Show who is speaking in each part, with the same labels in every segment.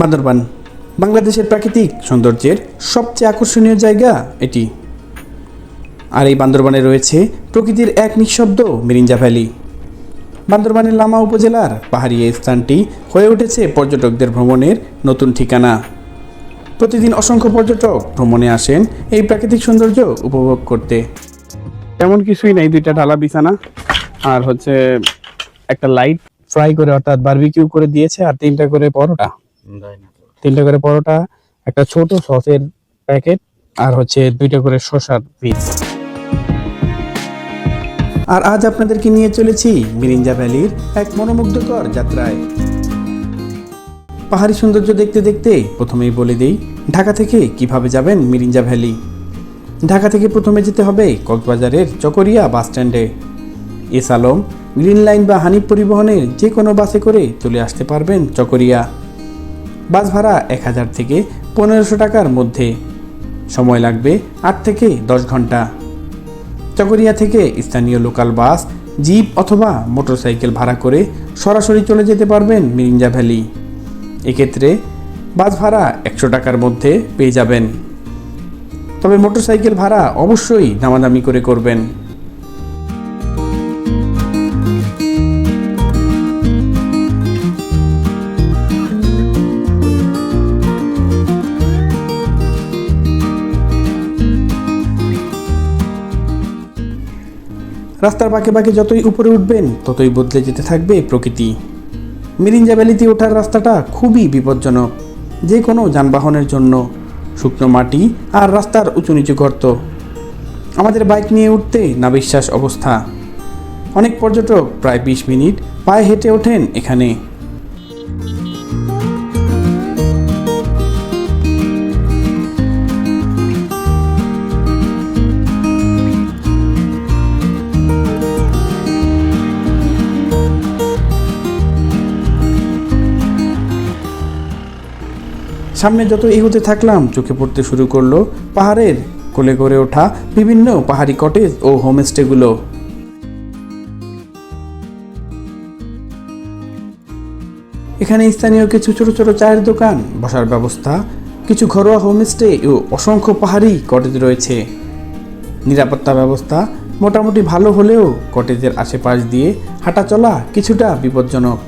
Speaker 1: বান্দরবান, বাংলাদেশের প্রাকৃতিক সৌন্দর্যের সবচেয়ে আকর্ষণীয় জায়গা এটি। আর এই বান্দরবানে রয়েছে প্রকৃতির এক নিঃশব্দ মিরিঞ্জা ভ্যালি। বান্দরবানের লামা উপজেলার পাহাড়ি এই স্থানটি হয়ে উঠেছে পর্যটকদের ভ্রমণের নতুন ঠিকানা। প্রতিদিন অসংখ্য পর্যটক ভ্রমণে আসেন এই প্রাকৃতিক সৌন্দর্য উপভোগ করতে। তেমন কিছুই নেই, দুইটা ঢালা বিছানা আর হচ্ছে একটা লাইট। ফ্রাই করে অর্থাৎ বারবিকিউ করে দিয়েছে আর তিনটা করে পরোটা। তিনটা করে পরোটা একটা ছোট সসের প্যাকেট আর হচ্ছে দুইটা করে শসার পিস। আর আজ আপনাদেরকে নিয়ে চলেছি মিরিঞ্জা ভ্যালির এক মনোমুগ্ধকর যাত্রায়। পাহাড়ি সৌন্দর্য দেখতে দেখতে প্রথমেই বলে দিই ঢাকা থেকে কীভাবে যাবেন মিরিঞ্জা ভ্যালি? ঢাকা থেকে প্রথমে যেতে হবে কক্সবাজারের চকরিয়া বাস স্ট্যান্ডে। এস আলম গ্রিন লাইন বা হানিফ পরিবহনের যে কোনো বাসে করে চলে আসতে পারবেন চকরিয়া। বাস ভাড়া এক হাজার থেকে পনেরোশো টাকার মধ্যে। সময় লাগবে আট থেকে দশ ঘণ্টা। চকরিয়া থেকে স্থানীয় লোকাল বাস, জিপ অথবা মোটরসাইকেল ভাড়া করে সরাসরি চলে যেতে পারবেন মিরিঞ্জা ভ্যালি। এক্ষেত্রে বাস ভাড়া একশো টাকার মধ্যে পেয়ে যাবেন। তবে মোটরসাইকেল ভাড়া অবশ্যই দামাদামি করে করবেন। রাস্তার বাঁকে বাঁকে যতই উপরে উঠবেন, ততই বদলে যেতে থাকবে প্রকৃতি। মিরিঞ্জা ভ্যালিতে ওঠার রাস্তাটা খুবই বিপজ্জনক। যে কোনো যানবাহনের জন্য, শুকনো মাটি আর রাস্তার উঁচু নিচু গর্ত। আমাদের বাইক নিয়ে উঠতে না বিশ্বাস অবস্থা। অনেক পর্যটক প্রায় বিশ মিনিট পায়ে হেঁটে ওঠেন এখানে। সামনে যত এগোতে থাকলাম, চোখে পড়তে শুরু করল পাহাড়ের কোলে করে ওঠা বিভিন্ন পাহাড়ি কটেজ ও হোমস্টেগুলো এখানে স্থানীয় কিছু ছোট ছোট চায়ের দোকান, বসার ব্যবস্থা, কিছু ঘরোয়া হোমস্টে ও অসংখ্য পাহাড়ি কটেজ রয়েছে। নিরাপত্তা ব্যবস্থা মোটামুটি ভালো হলেও কটেজের আশেপাশ দিয়ে হাঁটা চলা কিছুটা বিপজ্জনক।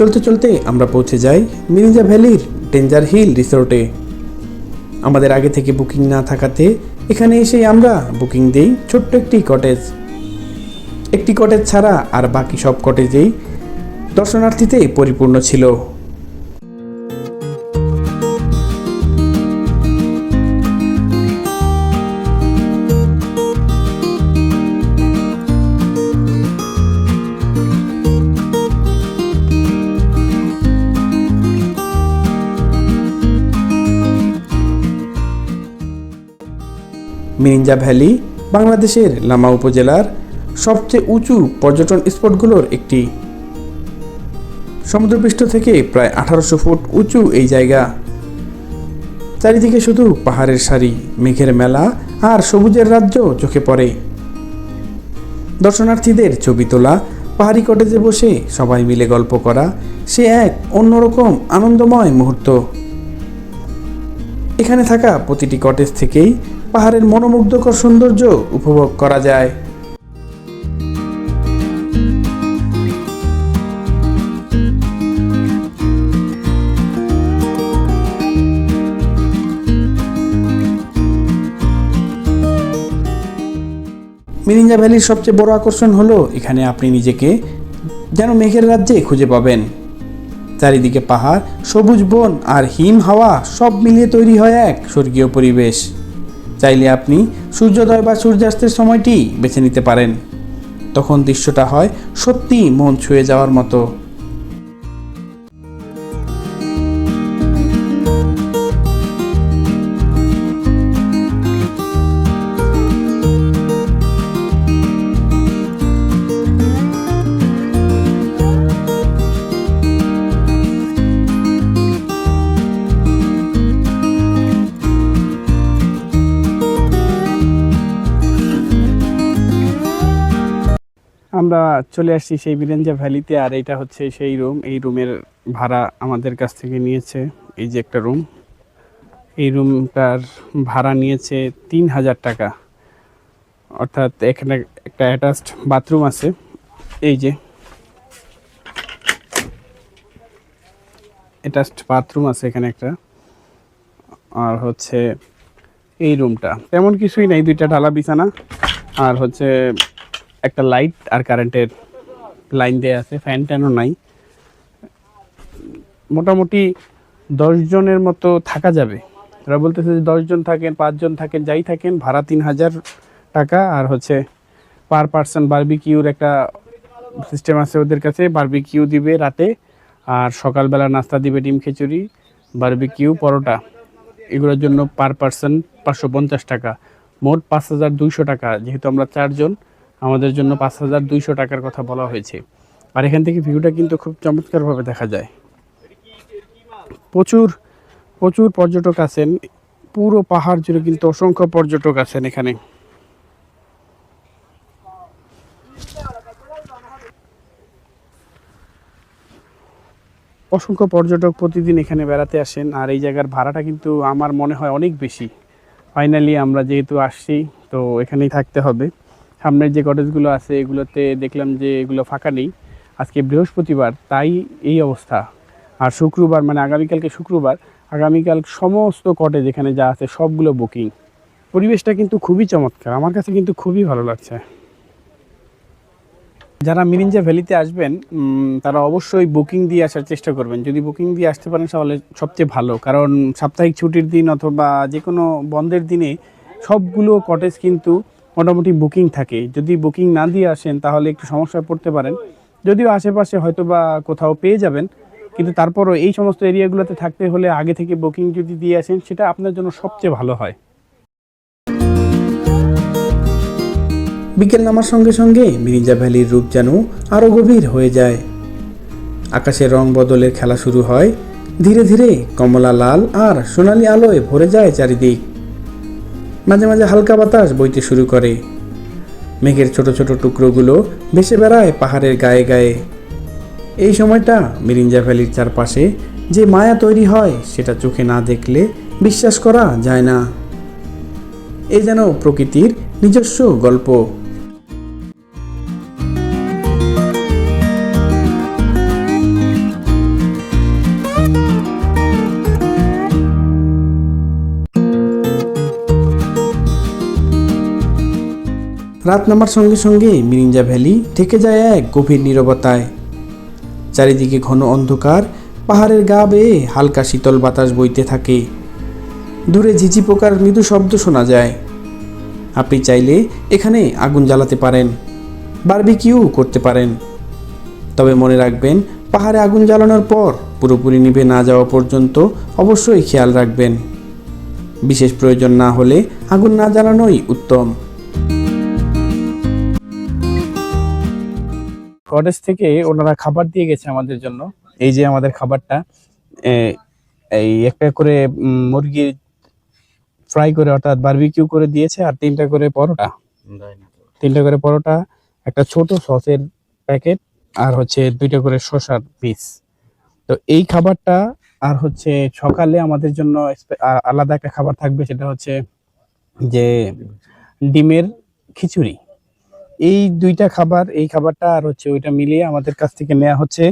Speaker 1: চলতে চলতে আমরা পৌঁছে যাই মিরিজা ভ্যালির ডেঞ্জার হিল রিসোর্টে। আমাদের আগে থেকে বুকিং না থাকাতে এখানে এসে আমরা বুকিং দিই ছোট্ট একটি কটেজ। একটি কটেজ ছাড়া আর বাকি সব কটেজেই দর্শনার্থীতে পরিপূর্ণ ছিল। মিরিঞ্জা ভ্যালি বাংলাদেশের লামা উপজেলার সবচেয়ে উঁচু পর্যটন স্পটগুলোর একটি। সমুদ্রপৃষ্ঠ থেকে প্রায় আঠারোশো ফুট উঁচু এই জায়গা। চারিদিকে শুধু পাহাড়ের সারি, মেঘের মেলা আর সবুজের রাজ্য চোখে পড়ে। দর্শনার্থীদের ছবি তোলা, পাহাড়ি কটেজে বসে সবাই মিলে গল্প করা, সে এক অন্যরকম আনন্দময় মুহূর্ত। এখানে থাকা প্রতিটি কটেজ থেকেই পাহাড়ের মনোমুগ্ধকর সৌন্দর্য উপভোগ করা যায়। মিরিঞ্জা ভ্যালির সবচেয়ে বড় আকর্ষণ হলো, এখানে আপনি নিজেকে যেন মেঘের রাজ্যে খুঁজে পাবেন। চারিদিকে পাহাড়, সবুজ বন আর হিম হাওয়া সব মিলিয়ে তৈরি হয় এক স্বর্গীয় পরিবেশ। চাইলে আপনি সূর্যোদয় বা সূর্যাস্তের সময়টি বেছে নিতে পারেন। তখন দৃশ্যটা হয় সত্যি মন ছুঁয়ে যাওয়ার মতো।
Speaker 2: আমরা চলে আসছি সেই বিরেঞ্জা ভ্যালিতে, আর এটা হচ্ছে সেই রুম এই রুমের ভাড়া আমাদের কাছ থেকে নিয়েছে এই যে একটা রুম এই রুমটার ভাড়া নিয়েছে তিন হাজার টাকা। অর্থাৎ এখানে একটা অ্যাটাচড বাথরুম আছে। এই যে। অ্যাটাচড বাথরুম আছে এখানে একটা। আর হচ্ছে এই রুমটা তেমন কিছুই নেই, দুইটা ঢালা বিছানা। আর হচ্ছে একটা লাইট আর কারেন্টের লাইন দেওয়া আছে ফ্যান ট্যানও নাই। মোটামুটি জনের মতো থাকা যাবে। ওরা বলতেছে যে দশজন থাকেন পাঁচজন থাকেন, যাই থাকেন, ভাড়া তিন হাজার টাকা। আর হচ্ছে পার পার্সন বারবিকিউর একটা সিস্টেম আছে ওদের কাছে বারবিকিউ দিবে রাতে। আর সকালবেলা নাস্তা দিবে ডিম খিচুড়ি বারবিকিউ পরোটা। এগুলোর জন্য পার পার্সন পাঁচশো পঞ্চাশ টাকা। মোট পাঁচ হাজার দুইশো টাকা, যেহেতু আমরা চারজন। আমাদের জন্য পাঁচ হাজার দুইশো টাকার কথা বলা হয়েছে। আর এখান থেকে ভিউটা কিন্তু খুব চমৎকারভাবে দেখা যায়। প্রচুর প্রচুর পর্যটক আছেন। পুরো পাহাড় জুড়ে কিন্তু অসংখ্য পর্যটক আছেন এখানে। অসংখ্য পর্যটক প্রতিদিন এখানে বেড়াতে আসেন। আর এই জায়গার ভাড়াটা কিন্তু আমার মনে হয় অনেক বেশি। ফাইনালি আমরা যেহেতু আসছি, তো এখানেই থাকতে হবে। সামনের যে কটেজগুলো আছে, এগুলোতে দেখলাম যে এগুলো ফাঁকা নেই। আজকে বৃহস্পতিবার, তাই এই অবস্থা। আর শুক্রবার মানে আগামীকালকে শুক্রবার, আগামীকাল সমস্ত কটেজ এখানে যা আছে, সবগুলো বুকিং পরিবেশটা কিন্তু খুবই চমৎকার, আমার কাছে কিন্তু খুবই ভালো লাগছে। যারা মিরিঞ্জা ভ্যালিতে আসবেন তারা অবশ্যই বুকিং দিয়ে আসার চেষ্টা করবেন। যদি বুকিং দিয়ে আসতে পারেন, তাহলে সবচেয়ে ভালো। কারণ সাপ্তাহিক ছুটির দিন অথবা যে কোনো বন্ধের দিনে সবগুলো কটেজ কিন্তু মোটামুটি বুকিং থাকে। যদি বুকিং না দিয়ে আসেন, তাহলে একটু সমস্যায় পড়তে পারেন। যদিও আশেপাশে হয়তো বা কোথাও পেয়ে যাবেন, কিন্তু তারপরও এই সমস্ত এরিয়াগুলোতে থাকতে হলে আগে থেকে বুকিং যদি দিয়ে আসেন, সেটা আপনার জন্য সবচেয়ে ভালো হয়।
Speaker 1: বিকেল নামার সঙ্গে সঙ্গে মিরিঞ্জা ভ্যালির রূপ যেন আরও গভীর হয়ে যায়। আকাশে রং বদলের খেলা শুরু হয়। ধীরে ধীরে কমলা লাল আর সোনালি আলোয় ভরে যায় চারিদিক। মাঝে মাঝে হালকা বাতাস বইতে শুরু করে। মেঘের ছোট ছোট টুকরোগুলো ভেসে বেড়ায় পাহাড়ের গায়ে গায়ে। এই সময়টা মিরিঞ্জা ভ্যালির চারপাশে যে মায়া তৈরি হয়, সেটা চোখে না দেখলে বিশ্বাস করা যায় না। এ যেন প্রকৃতির নিজস্ব গল্প। রাত নামার সঙ্গে সঙ্গে মিরিঞ্জা ভ্যালি থেকে যায় এক গভীর নীরবতায়। চারিদিকে ঘন অন্ধকার, পাহাড়ের গা বেয়ে হালকা শীতল বাতাস বইতে থাকে। দূরে ঝিঝি পোকার মৃদু শব্দ শোনা যায়। আপনি চাইলে এখানে আগুন জ্বালাতে পারেন, বারবিকিউ করতে পারেন। তবে মনে রাখবেন, পাহাড়ে আগুন জ্বালানোর পর পুরোপুরি নিভে না যাওয়া পর্যন্ত অবশ্যই খেয়াল রাখবেন। বিশেষ প্রয়োজন না হলে আগুন না জ্বালানোই উত্তম।
Speaker 2: কটেজ থেকে ওনারা খাবার দিয়ে গেছে আমাদের জন্য। এই যে আমাদের খাবারটা এই একটা করে উম, মুরগি ফ্রাই করে অর্থাৎ বারবিকিউ করে দিয়েছে আর তিনটা করে পরোটা। তিনটা করে পরোটা একটা ছোট সসের প্যাকেট আর হচ্ছে দুইটা করে শসার পিস তো এই খাবারটা আর হচ্ছে সকালে আমাদের জন্য আলাদা একটা খাবার থাকবে সেটা হচ্ছে যে ডিমের খিচুড়ি। এই দুইটা খাবার, এই খাবারটা আর হচ্ছে ওইটা মিলিয়ে আমাদের কাছ থেকে নেওয়া হচ্ছে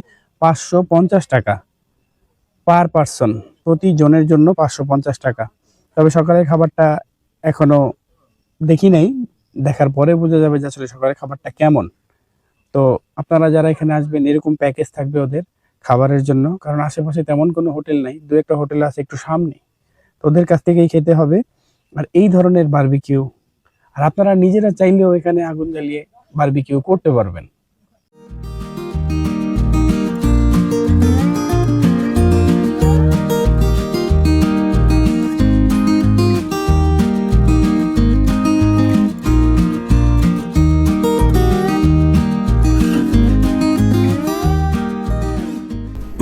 Speaker 2: পাঁচশো পঞ্চাশ টাকা পার পার্সন প্রতি জনের জন্য পাঁচশো পঞ্চাশ টাকা। তবে সকালের খাবারটা এখনও দেখি নাই, দেখার পরে বোঝা যাবে যে আসলে সকালের খাবারটা কেমন। তো আপনারা যারা এখানে আসবেন, এরকম প্যাকেজ থাকবে ওদের খাবারের জন্য, কারণ আশেপাশে তেমন কোনো হোটেল নাই, দু একটা হোটেল আছে একটু সামনে, তো ওদের কাছ থেকেই খেতে হবে। আর এই ধরনের বারবিকিউ আর আপনারা নিজেরা চাইলেও এখানে আগুন জ্বালিয়ে বারবিকিউ করতে পারবেন।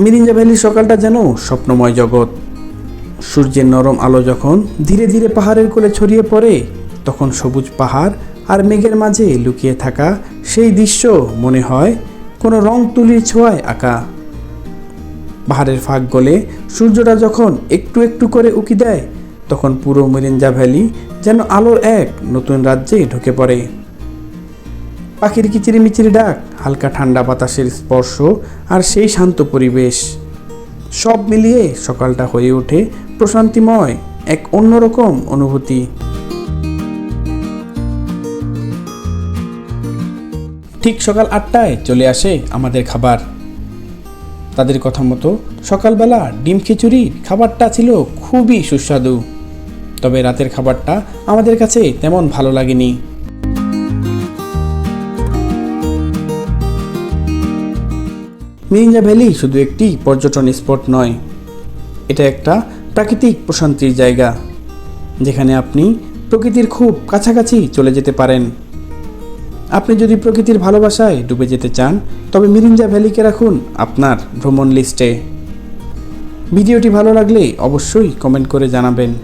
Speaker 1: মিরিঞ্জা ভ্যালির সকালটা যেন স্বপ্নময় জগৎ। সূর্যের নরম আলো যখন ধীরে ধীরে পাহাড়ের কোলে ছড়িয়ে পড়ে তখন সবুজ পাহাড় আর মেঘের মাঝে লুকিয়ে থাকা সেই দৃশ্য মনে হয় কোনো রং তুলির ছোঁয়ায় আঁকা। পাহাড়ের ফাঁক গলে সূর্যটা যখন একটু একটু করে উকি দেয়, তখন পুরো মিরিঞ্জা ভ্যালি যেন আলোর এক নতুন রাজ্যে ঢুকে পড়ে। পাখির কিচিরিমিচিরি ডাক, হালকা ঠান্ডা বাতাসের স্পর্শ আর সেই শান্ত পরিবেশ। সব মিলিয়ে সকালটা হয়ে ওঠে প্রশান্তিময়, এক অন্যরকম অনুভূতি। ঠিক সকাল আটটায় চলে আসে আমাদের খাবার। তাদের কথা মতো সকালবেলা ডিম খিচুড়ি খাবারটা ছিল খুবই সুস্বাদু। তবে রাতের খাবারটা আমাদের কাছে তেমন ভালো লাগেনি। মিরিঞ্জা ভ্যালি শুধু একটি পর্যটন স্পট নয়, এটা একটা প্রাকৃতিক প্রশান্তির জায়গা, যেখানে আপনি প্রকৃতির খুব কাছাকাছি চলে যেতে পারেন। আপনি যদি প্রকৃতির ভালোবাসায় ডুবে যেতে চান, তবে মিরিঞ্জা ভ্যালিকে রাখুন আপনার ভ্রমণ লিস্টে। ভিডিওটি ভালো লাগলে অবশ্যই কমেন্ট করে জানাবেন।